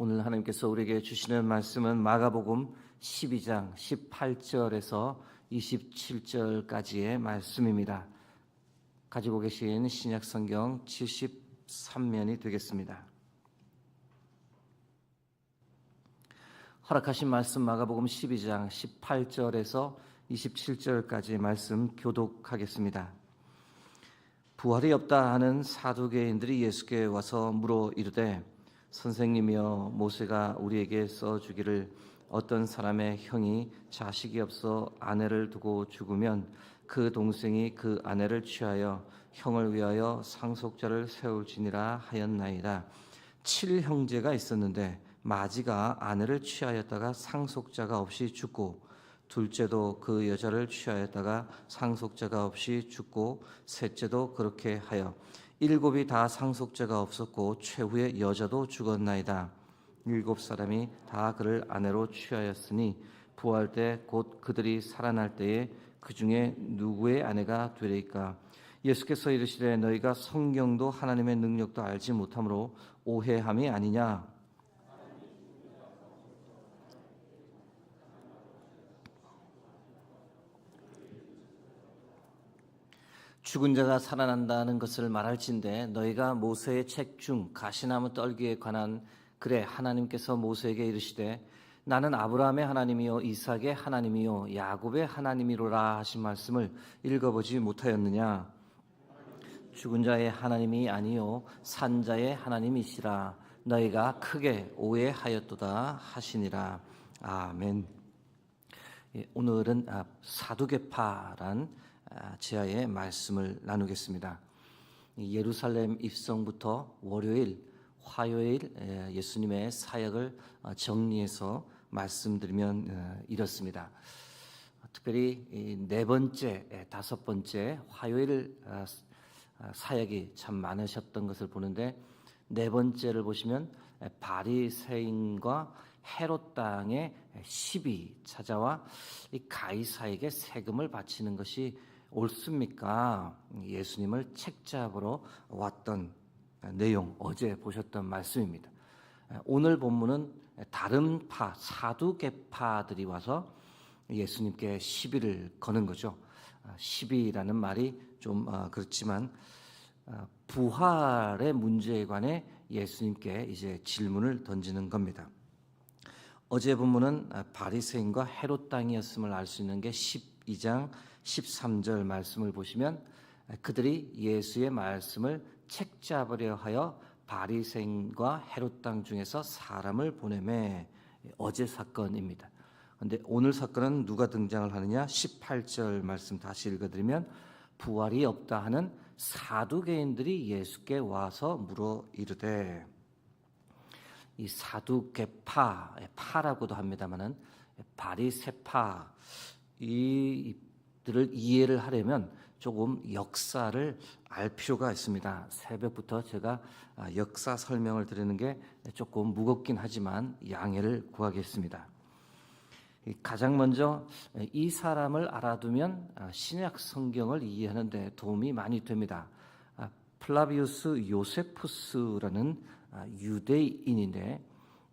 오늘 하나님께서 우리에게 주시는 말씀은 마가복음 12장 18절에서 27절까지의 말씀입니다. 가지고 계신 신약 성경 73면이 되겠습니다. 허락하신 말씀 마가복음 12장 18절에서 27절까지의 말씀 교독하겠습니다. 부활이 없다 하는 사두개인들이 예수께 와서 물어 이르되 선생님이여 모세가 우리에게 써 주기를 어떤 사람의 형이 자식이 없어 아내를 두고 죽으면 그 동생이 그 아내를 취하여 형을 위하여 상속자를 세울지니라 하였나이다. 칠 형제가 있었는데 마지가 아내를 취하였다가 상속자가 없이 죽고 둘째도 그 여자를 취하였다가 상속자가 없이 죽고 셋째도 그렇게 하여 일곱이 다 상속자가 없었고 최후의 여자도 죽었나이다. 일곱 사람이 다 그를 아내로 취하였으니 부활 때 곧 그들이 살아날 때에 그 중에 누구의 아내가 되리까? 예수께서 이르시되 너희가 성경도 하나님의 능력도 알지 못함으로 오해함이 아니냐? 죽은 자가 살아난다는 것을 말할진대 너희가 모세의 책 중 가시나무 떨기에 관한 그래 하나님께서 모세에게 이르시되 나는 아브라함의 하나님이요 이삭의 하나님이요 야곱의 하나님이로라 하신 말씀을 읽어보지 못하였느냐? 죽은 자의 하나님이 아니요 산 자의 하나님이시라. 너희가 크게 오해하였도다 하시니라. 아멘. 예, 오늘은 아, 사두개파란 아, 지하의 말씀을 나누겠습니다. 예루살렘 입성부터 월요일, 화요일 예수님의 사역을 어, 정리해서 말씀드리면 어, 이렇습니다. 특별히 네 번째, 다섯 번째 화요일 어, 사역이 참 많으셨던 것을 보는데 네 번째를 보시면 바리새인과 헤롯 땅의 시비 찾아와 이 가이사에게 세금을 바치는 것이 옳습니까? 예수님을 책잡으러 왔던 내용 어제 보셨던 말씀입니다. 오늘 본문은 다른 파 사두개파들이 와서 예수님께 시비를 거는 거죠. 시비라는 말이 좀 어, 그렇지만 어, 부활의 문제에 관해 예수님께 이제 질문을 던지는 겁니다. 어제 본문은 바리새인과 헤롯 땅이었음을 알 수 있는 게 12장 13절 말씀을 보시면 그들이 예수의 말씀을 책잡으려 하여 바리새인과 헤롯 땅 중에서 사람을 보내매 어제 사건입니다. 근데 오늘 사건은 누가 등장을 하느냐? 18절 말씀 다시 읽어드리면 부활이 없다 하는 사두개인들이 예수께 와서 물어 이르되 이 사두개파 파라고도 합니다만은 바리세파 이 들을 이해를 하려면 조금 역사를 알 필요가 있습니다. 새벽부터 제가 아, 역사 설명을 드리는 게 조금 무겁긴 하지만 양해를 구하겠습니다. 가장 먼저 이 사람을 알아두면 아, 신약 성경을 이해하는 데 도움이 많이 됩니다. 아, 플라비우스 요세푸스라는 유대인인데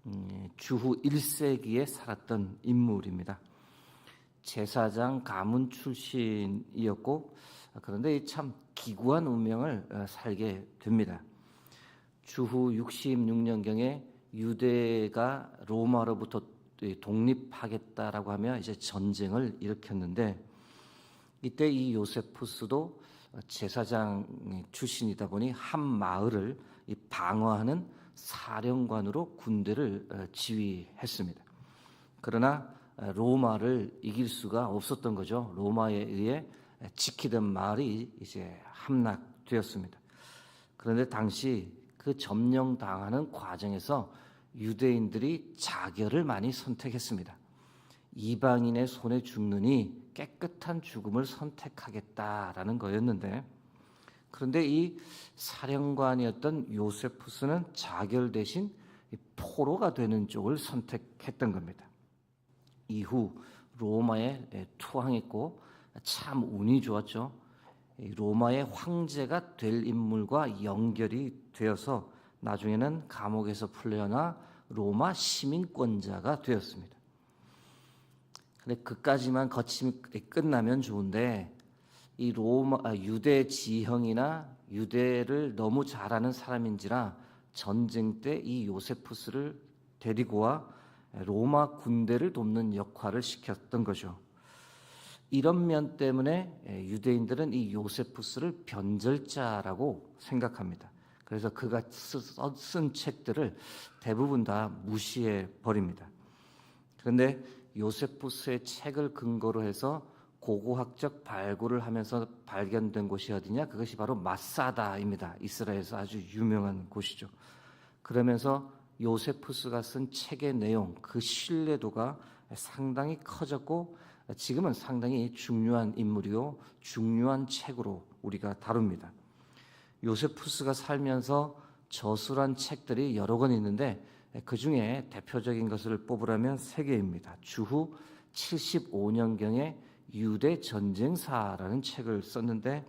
음, 주후 1세기에 살았던 인물입니다. 제사장 가문 출신이었고 그런데 참 기구한 운명을 어, 살게 됩니다. 주후 66년경에 유대가 로마로부터 독립하겠다라고 하며 이제 전쟁을 일으켰는데 이때 이 요세푸스도 제사장 출신이다 보니 한 마을을 방어하는 사령관으로 군대를 어, 지휘했습니다. 그러나 로마를 이길 수가 없었던 거죠. 로마에 의해 지키던 마을이 이제 함락되었습니다. 그런데 당시 그 점령당하는 과정에서 유대인들이 자결을 많이 선택했습니다. 이방인의 손에 죽느니 깨끗한 죽음을 선택하겠다라는 거였는데 그런데 이 사령관이었던 요세푸스는 자결 대신 포로가 되는 쪽을 선택했던 겁니다. 이후 로마에 투항했고 참 운이 좋았죠. 로마의 황제가 될 인물과 연결이 되어서 나중에는 감옥에서 풀려나 로마 시민권자가 되었습니다. 근데 그까지만 거침이 끝나면 좋은데 이 로마 아, 유대 지형이나 유대를 너무 잘 아는 사람인지라 전쟁 때 이 요세푸스를 데리고 와 로마 군대를 돕는 역할을 시켰던 거죠. 이런 면 때문에 유대인들은 이 요세푸스를 변절자라고 생각합니다. 그래서 그가 쓴 책들을 대부분 다 무시해 버립니다. 그런데 요세푸스의 책을 근거로 해서 고고학적 발굴을 하면서 발견된 곳이 어디냐? 그것이 바로 마사다입니다. 이스라엘에서 아주 유명한 곳이죠. 그러면서 요세푸스가 쓴 책의 내용, 그 신뢰도가 상당히 커졌고 지금은 상당히 중요한 인물이요, 중요한 책으로 우리가 다룹니다. 요세푸스가 살면서 저술한 책들이 여러 권 있는데 그 중에 대표적인 것을 뽑으라면 세 개입니다. 주후 75년경에 유대 전쟁사라는 책을 썼는데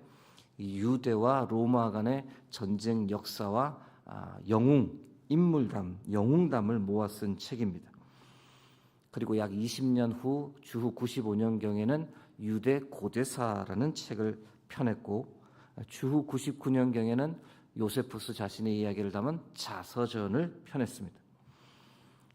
유대와 로마 간의 전쟁 역사와 아, 영웅 인물담, 영웅담을 모아 쓴 책입니다. 그리고 약 20년 후 주후 95년경에는 유대 고대사라는 책을 펴냈고 주후 99년경에는 요세푸스 자신의 이야기를 담은 자서전을 펴냈습니다.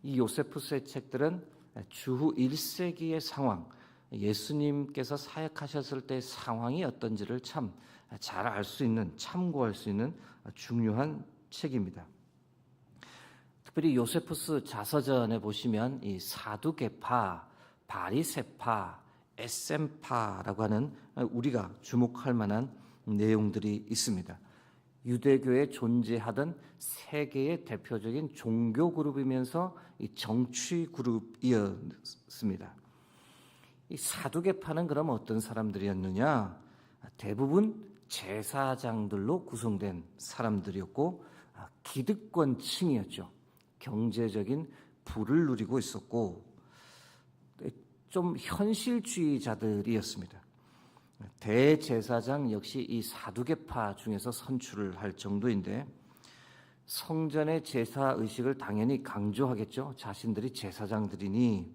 이 요세푸스의 책들은 주후 1세기의 상황, 예수님께서 사역하셨을 때 상황이 어떤지를 참 잘 알 수 있는 참고할 수 있는 중요한 책입니다. 특별히 요세푸스 자서전에 보시면 이 사두개파, 바리세파, 에셈파라고 하는 우리가 주목할 만한 내용들이 있습니다. 유대교에 존재하던 세 개의 대표적인 종교 그룹이면서 이 정치 그룹이었습니다. 이 사두개파는 그럼 어떤 사람들이었느냐? 대부분 제사장들로 구성된 사람들이었고 아, 기득권층이었죠. 경제적인 부를 누리고 있었고 좀 현실주의자들이었습니다. 대제사장 역시 이 사두개파 중에서 선출을 할 정도인데 성전의 제사 의식을 당연히 강조하겠죠. 자신들이 제사장들이니.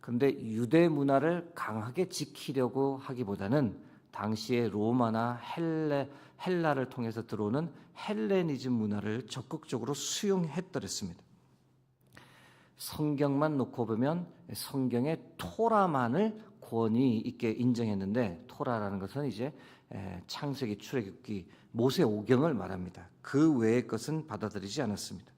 그런데 유대 문화를 강하게 지키려고 하기보다는 당시의 로마나 헬레, 헬라를 통해서 들어오는 헬레니즘 문화를 적극적으로 수용했더랬습니다. 성경만 놓고 보면 성경의 토라만을 권위 있게 인정했는데 토라라는 것은 이제 창세기, 출애굽기, 모세 오경을 말합니다. 그 외의 것은 받아들이지 않았습니다.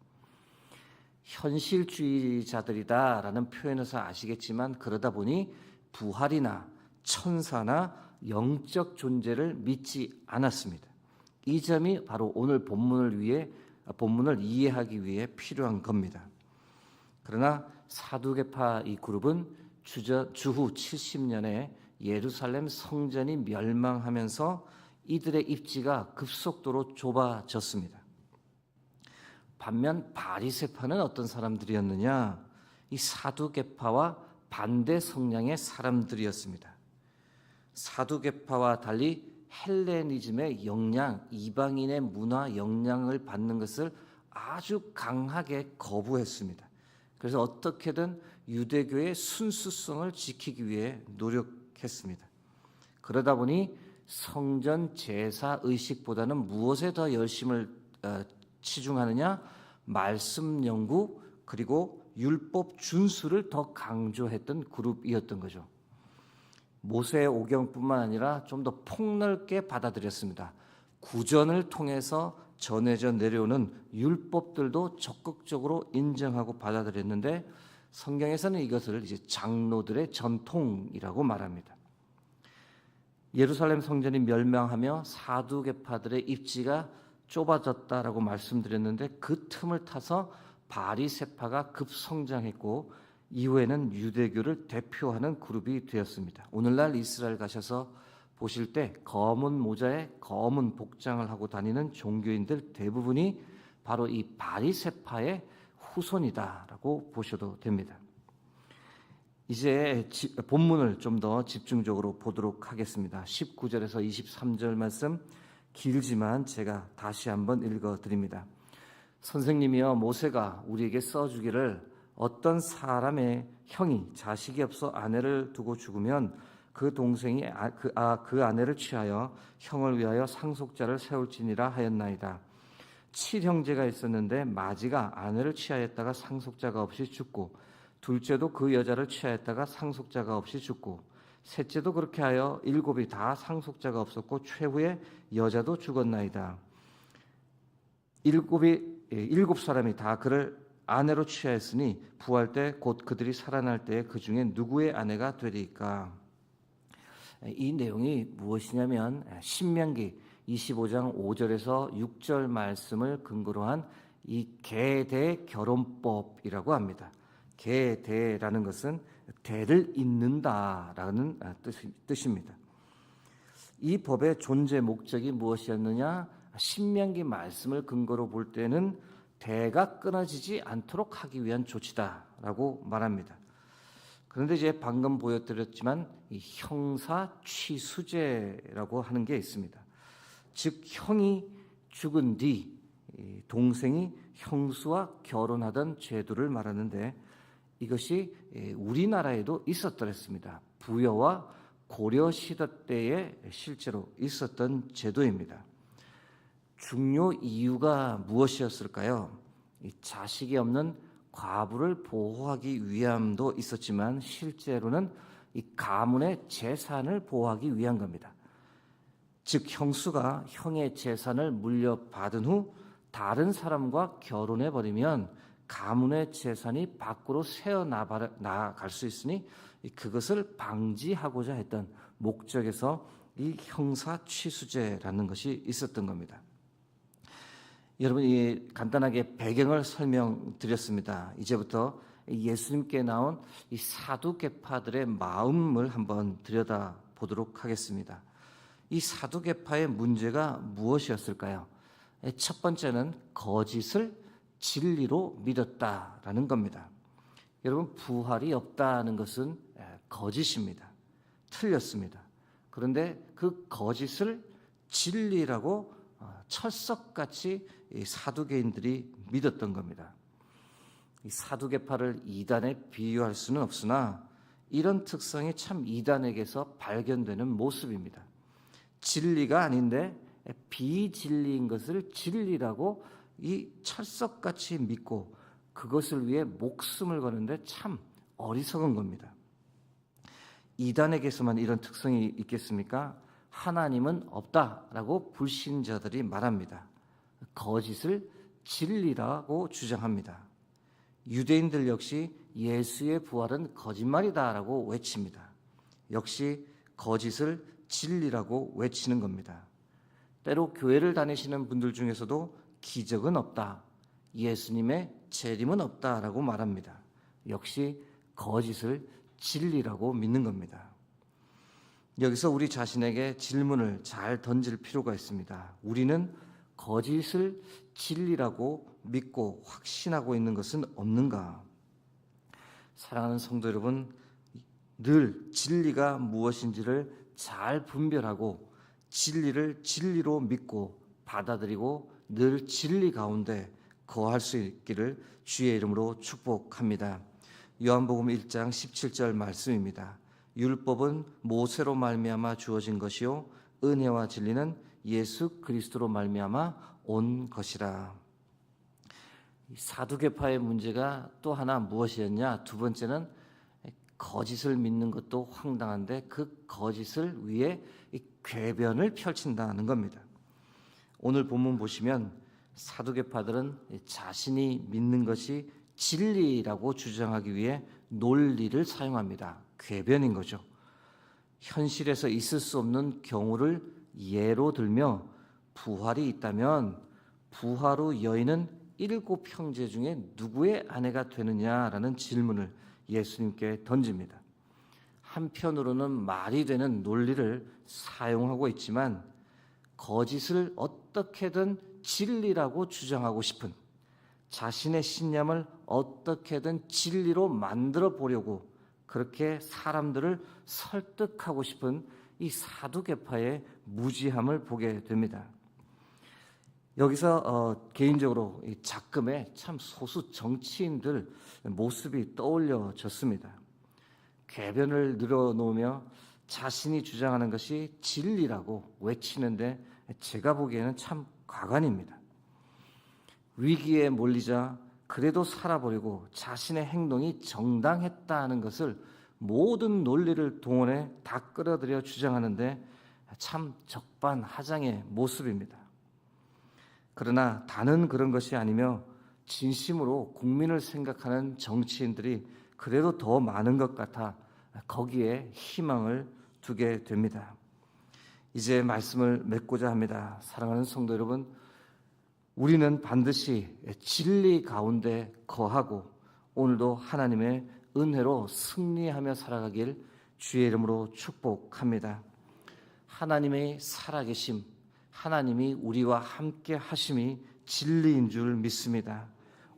현실주의자들이다라는 표현에서 아시겠지만 그러다 보니 부활이나 천사나 영적 존재를 믿지 않았습니다. 이 점이 바로 오늘 본문을 위해 본문을 이해하기 위해 필요한 겁니다. 그러나 사두개파 이 그룹은 주저, 주후 70년에 예루살렘 성전이 멸망하면서 이들의 입지가 급속도로 좁아졌습니다. 반면 바리세파는 어떤 사람들이었느냐? 이 사두개파와 반대 성향의 사람들이었습니다. 사두개파와 달리 헬레니즘의 영향, 이방인의 문화 영향을 받는 것을 아주 강하게 거부했습니다. 그래서 어떻게든 유대교의 순수성을 지키기 위해 노력했습니다. 그러다 보니 성전 제사 의식보다는 무엇에 더 열심을 어, 치중하느냐? 말씀 연구 그리고 율법 준수를 더 강조했던 그룹이었던 거죠. 모세 오경뿐만 아니라 좀 더 폭넓게 받아들였습니다. 구전을 통해서 전해져 내려오는 율법들도 적극적으로 인정하고 받아들였는데 성경에서는 이것을 이제 장로들의 전통이라고 말합니다. 예루살렘 성전이 멸망하며 사두개파들의 입지가 좁아졌다라고 말씀드렸는데 그 틈을 타서 바리세파가 급성장했고 이후에는 유대교를 대표하는 그룹이 되었습니다. 오늘날 이스라엘 가셔서 보실 때 검은 모자에 검은 복장을 하고 다니는 종교인들 대부분이 바로 이 바리세파의 후손이다라고 보셔도 됩니다. 이제 본문을 좀 더 집중적으로 보도록 하겠습니다. 19절에서 23절 말씀 길지만 제가 다시 한번 읽어 드립니다. 선생님이여 모세가 우리에게 써 주기를 어떤 사람의 형이 자식이 없어 아내를 두고 죽으면 그 동생이 아, 그, 아, 그 아내를 취하여 형을 위하여 상속자를 세울지니라 하였나이다. 칠형제가 있었는데 마지가 아내를 취하였다가 상속자가 없이 죽고 둘째도 그 여자를 취하였다가 상속자가 없이 죽고 셋째도 그렇게 하여 일곱이 다 상속자가 없었고 최후에 여자도 죽었나이다. 일곱이 예, 일곱 사람이 다 그를 아내로 취하였으니 부활 때 곧 그들이 살아날 때에 그 중에 누구의 아내가 되리까? 이 내용이 무엇이냐면 신명기 25장 5절에서 6절 말씀을 근거로 한 이 계대 결혼법이라고 합니다. 계대라는 것은 대를 잇는다라는 뜻입니다. 이 법의 존재 목적이 무엇이었느냐? 신명기 말씀을 근거로 볼 때는 대가 끊어지지 않도록 하기 위한 조치다라고 말합니다. 그런데 이제 방금 보여드렸지만 이 형사 취수제라고 하는 게 있습니다. 즉 형이 죽은 뒤 동생이 형수와 결혼하던 제도를 말하는데 이것이 우리나라에도 있었더랬습니다. 부여와 고려 시대 때에 실제로 있었던 제도입니다. 중요 이유가 무엇이었을까요? 자식이 없는 과부를 보호하기 위함도 있었지만 실제로는 이 가문의 재산을 보호하기 위한 겁니다. 즉 형수가 형의 재산을 물려받은 후 다른 사람과 결혼해 버리면 가문의 재산이 밖으로 새어 나갈 수 있으니 그것을 방지하고자 했던 목적에서 이 형사 취수제라는 것이 있었던 겁니다. 여러분 이 간단하게 배경을 설명드렸습니다. 이제부터 예수님께 나온 이 사두개파들의 마음을 한번 들여다 보도록 하겠습니다. 이 사두개파의 문제가 무엇이었을까요? 첫 번째는 거짓을 진리로 믿었다라는 겁니다. 여러분 부활이 없다는 것은 거짓입니다. 틀렸습니다. 그런데 그 거짓을 진리라고 어, 철석같이 사두개인들이 믿었던 겁니다. 사두개파를 이단에 비유할 수는 없으나 이런 특성이 참 이단에게서 발견되는 모습입니다. 진리가 아닌데 비진리인 것을 진리라고 이 철석같이 믿고 그것을 위해 목숨을 거는데 참 어리석은 겁니다. 이단에게서만 이런 특성이 있겠습니까? 하나님은 없다라고 불신자들이 말합니다. 거짓을 진리라고 주장합니다. 유대인들 역시 예수의 부활은 거짓말이다라고 외칩니다. 역시 거짓을 진리라고 외치는 겁니다. 때로 교회를 다니시는 분들 중에서도 기적은 없다. 예수님의 재림은 없다라고 말합니다. 역시 거짓을 진리라고 믿는 겁니다. 여기서 우리 자신에게 질문을 잘 던질 필요가 있습니다. 우리는 거짓을 진리라고 믿고 확신하고 있는 것은 없는가? 사랑하는 성도 여러분, 늘 진리가 무엇인지를 잘 분별하고 진리를 진리로 믿고 받아들이고 늘 진리 가운데 거할 수 있기를 주의 이름으로 축복합니다. 요한복음 1장 17절 말씀입니다. 율법은 모세로 말미암아 주어진 것이요 은혜와 진리는 예수 그리스도로 말미암아 온 것이라. 사두개파의 문제가 또 하나 무엇이었냐? 두 번째는 거짓을 믿는 것도 황당한데 그 거짓을 위해 궤변을 펼친다는 겁니다. 오늘 본문 보시면 사두개파들은 자신이 믿는 것이 진리라고 주장하기 위해 논리를 사용합니다. 궤변인 거죠. 현실에서 있을 수 없는 경우를 예로 들며 부활이 있다면 부활 후 여인은 일곱 형제 중에 누구의 아내가 되느냐라는 질문을 예수님께 던집니다. 한편으로는 말이 되는 논리를 사용하고 있지만 거짓을 어떻게든 진리라고 주장하고 싶은 자신의 신념을 어떻게든 진리로 만들어 보려고 그렇게 사람들을 설득하고 싶은 이 사두개파의 무지함을 보게 됩니다. 여기서 어, 개인적으로 이 작금의 참 소수 정치인들 모습이 떠올려졌습니다. 궤변을 늘어놓으며 자신이 주장하는 것이 진리라고 외치는데 제가 보기에는 참 과관입니다. 위기에 몰리자 그래도 살아보려고 자신의 행동이 정당했다는 것을 모든 논리를 동원해 다 끌어들여 주장하는데 참 적반하장의 모습입니다. 그러나 다는 그런 것이 아니며 진심으로 국민을 생각하는 정치인들이 그래도 더 많은 것 같아 거기에 희망을 두게 됩니다. 이제 말씀을 맺고자 합니다. 사랑하는 성도 여러분, 우리는 반드시 진리 가운데 거하고 오늘도 하나님의 은혜로 승리하며 살아가길 주의 이름으로 축복합니다. 하나님의 살아계심, 하나님이 우리와 함께 하심이 진리인 줄 믿습니다.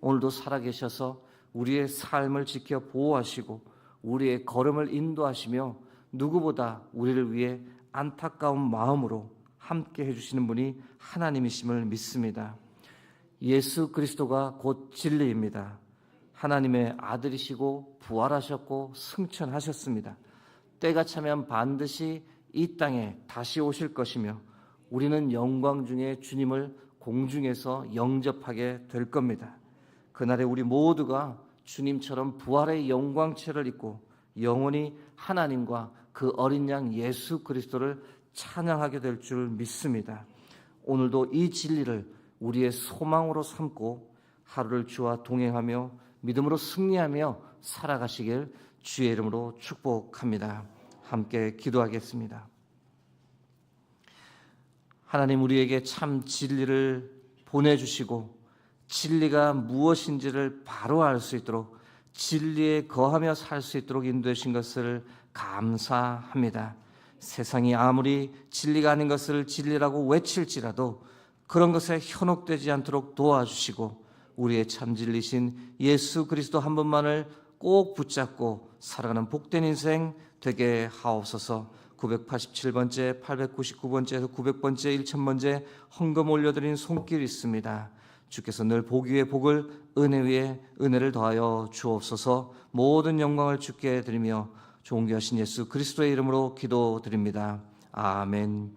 오늘도 살아계셔서 우리의 삶을 지켜 보호하시고 우리의 걸음을 인도하시며 누구보다 우리를 위해 안타까운 마음으로 함께 해주시는 분이 하나님이심을 믿습니다. 예수 그리스도가 곧 진리입니다. 하나님의 아들이시고 부활하셨고 승천하셨습니다. 때가 차면 반드시 이 땅에 다시 오실 것이며 우리는 영광 중에 주님을 공중에서 영접하게 될 겁니다. 그날에 우리 모두가 주님처럼 부활의 영광체를 입고 영원히 하나님과 그 어린 양 예수 그리스도를 찬양하게 될 줄 믿습니다. 오늘도 이 진리를 우리의 소망으로 삼고 하루를 주와 동행하며 믿음으로 승리하며 살아가시길 주의 이름으로 축복합니다. 함께 기도하겠습니다. 하나님 우리에게 참 진리를 보내주시고 진리가 무엇인지를 바로 알 수 있도록 진리에 거하며 살 수 있도록 인도하신 것을 감사합니다. 세상이 아무리 진리가 아닌 것을 진리라고 외칠지라도 그런 것에 현혹되지 않도록 도와주시고 우리의 참 진리신 예수 그리스도 한 분만을 꼭 붙잡고 살아가는 복된 인생 되게 하옵소서. 987번째, 899번째에서 900번째, 1000번째 헌금 올려드린 손길이 있습니다. 주께서 늘 복 위에 복을 은혜 위에 은혜를 더하여 주옵소서 모든 영광을 주께 드리며 존귀하신 예수 그리스도의 이름으로 기도드립니다. 아멘.